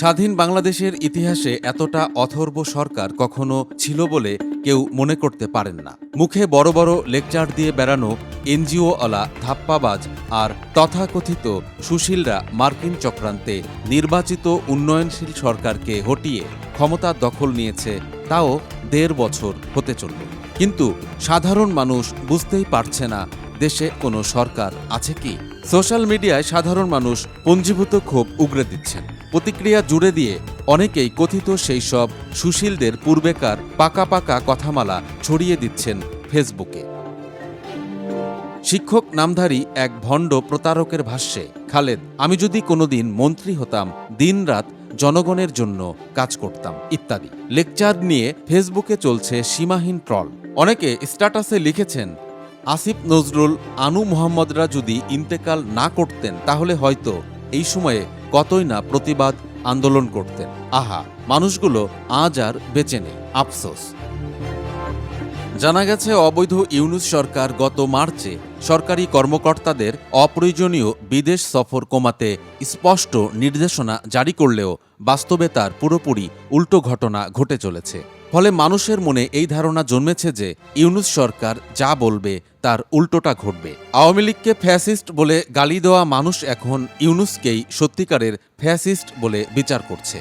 স্বাধীন বাংলাদেশের ইতিহাসে এতটা অথর্ব সরকার কখনো ছিল বলে কেউ মনে করতে পারেন না। মুখে বড় বড় লেকচার দিয়ে বেড়ানো এনজিওওয়ালা ধাপ্পাবাজ আর তথাকথিত সুশীলরা মার্কিন চক্রান্তে নির্বাচিত উন্নয়নশীল সরকারকে হটিয়ে ক্ষমতা দখল নিয়েছে, তাও দেড় বছর হতে চলল। কিন্তু সাধারণ মানুষ বুঝতেই পারছে না, দেশে কোনো সরকার আছে কি? সোশ্যাল মিডিয়ায় সাধারণ মানুষ পঞ্জীভূত ক্ষোভ উগরে দিচ্ছেন। প্রতিক্রিয়া জুড়ে দিয়ে অনেকেই কথিত সেই সব সুশীলদের পূর্বেকার পাকা পাকা কথামালা ছড়িয়ে দিচ্ছেন ফেসবুকে। শিক্ষক নামধারী এক ভণ্ড প্রতারকের ভাষ্যে, খালেদ, আমি যদি কোনোদিন মন্ত্রী হতাম, দিনরাত জনগণের জন্য কাজ করতাম, ইত্যাদি। লেকচার নিয়ে ফেসবুকে চলছে সীমাহীন ট্রল। অনেকে স্ট্যাটাসে লিখেছেন, আসিফ নজরুল আনু মোহাম্মদরা যদি ইন্তেকাল না করতেন, তাহলে হয়তো এই সময়ে কতই না প্রতিবাদ আন্দোলন করতেন। আহা, মানুষগুলো আজ আর বেঁচে নেই। আফসোস। জানা গেছে, অবৈধ ইউনুস সরকার গত মার্চে সরকারি কর্মকর্তাদের অপ্রয়োজনীয় বিদেশ সফর কমাতে স্পষ্ট নির্দেশনা জারি করলেও বাস্তবে তার পুরোপুরি উল্টো ঘটনা ঘটে চলেছে। ফলে মানুষের মনে এই ধারণা জন্মেছে যে ইউনুস সরকার যা বলবে তার উল্টোটা ঘটবে। আওয়ামী লীগকে ফ্যাসিস্ট বলে গালি দেওয়া মানুষ এখন ইউনুসকেই সত্যিকারের ফ্যাসিস্ট বলে বিচার করছে।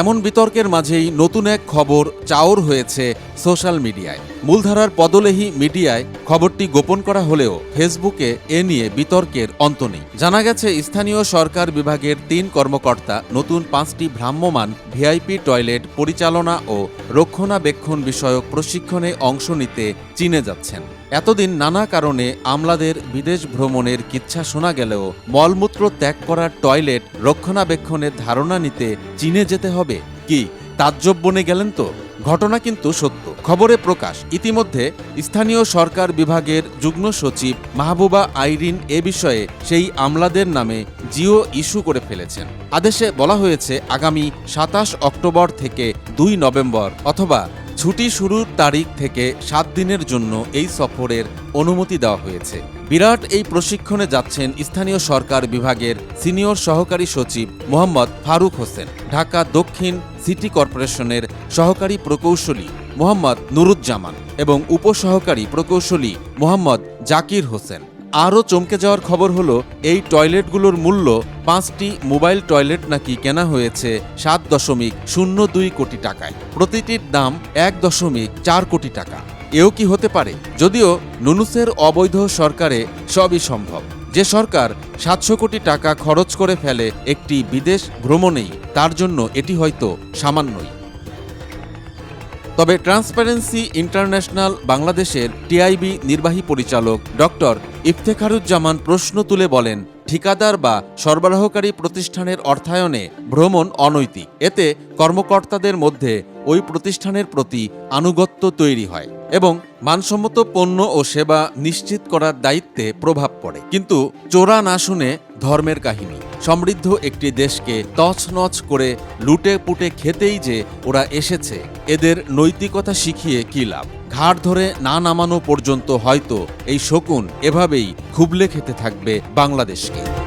এমন বিতর্কের মাঝেই নতুন এক খবর চাওর হয়েছে সোশ্যাল মিডিয়ায়। মূলধারার পদলেহী মিডিয়ায় খবরটি গোপন করা হলেও ফেসবুকে এ নিয়ে বিতর্কের অন্ত নেই। জানা গেছে, স্থানীয় সরকার বিভাগের তিন কর্মকর্তা, নতুন পাঁচটি ভ্রাম্যমাণ ভিআইপি টয়লেট পরিচালনা ও রক্ষণাবেক্ষণ বিষয়ক প্রশিক্ষণে অংশ নিতে চীনে যাচ্ছেন। এতদিন নানা কারণে আমলাদের বিদেশ ভ্রমণের কিচ্ছা শোনা গেলেও মলমূত্র ত্যাগ করার টয়লেট রক্ষণাবেক্ষণের ধারণা নিতে চীনে যেতে হবে। কি, তাজ্জব বনে গেলেন তো? ঘটনা কিন্তু সত্য। খবরে প্রকাশ, ইতিমধ্যে স্থানীয় সরকার বিভাগের যুগ্ম সচিব মাহবুবা আইরিন এ বিষয়ে সেই আমলাদের নামে জিও ইস্যু করে ফেলেছেন। আদেশে বলা হয়েছে, আগামী সাতাশ অক্টোবর থেকে দুই নভেম্বর অথবা ছুটি শুরুর তারিখ থেকে সাত দিনের জন্য এই সফরের অনুমতি দেওয়া হয়েছে। বিরাট এই প্রশিক্ষণে যাচ্ছেন স্থানীয় সরকার বিভাগের সিনিয়র সহকারী সচিব মোহাম্মদ ফারুক হোসেন, ঢাকা দক্ষিণ সিটি কর্পোরেশনের সহকারী প্রকৌশলী মোহাম্মদ নুরুজ্জামান এবং উপসহকারী প্রকৌশলী মোহাম্মদ জাকির হোসেন। আরও চমকে যাওয়ার খবর হলো, এই টয়লেটগুলোর মূল্য পাঁচটি মোবাইল টয়লেট নাকি কেনা হয়েছে সাত দশমিক শূন্য দুই কোটি টাকায়। প্রতিটির দাম এক দশমিক চার কোটি টাকা। এও কি হতে পারে? যদিও নুনুসের অবৈধ সরকারে সবই সম্ভব। যে সরকার সাতশো কোটি টাকা খরচ করে ফেলে একটি বিদেশ ভ্রমণেই, তার জন্য এটি হয়তো সামান্যই। তবে ট্রান্সপারেন্সি ইন্টারন্যাশনাল বাংলাদেশের টিআইবি নির্বাহী পরিচালক ডক্টর ইফতেখারুজ্জামান প্রশ্ন তুলে বলেন, ঠিকাদার বা সরবরাহকারী প্রতিষ্ঠানের অর্থায়নে ভ্রমণ অনৈতিক। এতে কর্মকর্তাদের মধ্যে ওই প্রতিষ্ঠানের প্রতি আনুগত্য তৈরি হয়। এবং মানসম্মত পণ্য ও সেবা নিশ্চিত করার দায়িত্বে প্রভাব পড়ে। কিন্তু চোরা না শুনে ধর্মের কাহিনী, সমৃদ্ধ একটি দেশকে তছনছ করে লুটে পুটে খেতেই যে ওরা এসেছে, এদের নৈতিকতা শিখিয়ে কী লাভ? ঘাড় ধরে না নামানো পর্যন্ত হয়তো এই শকুন এভাবেই খুবলে খেতে থাকবে বাংলাদেশকে।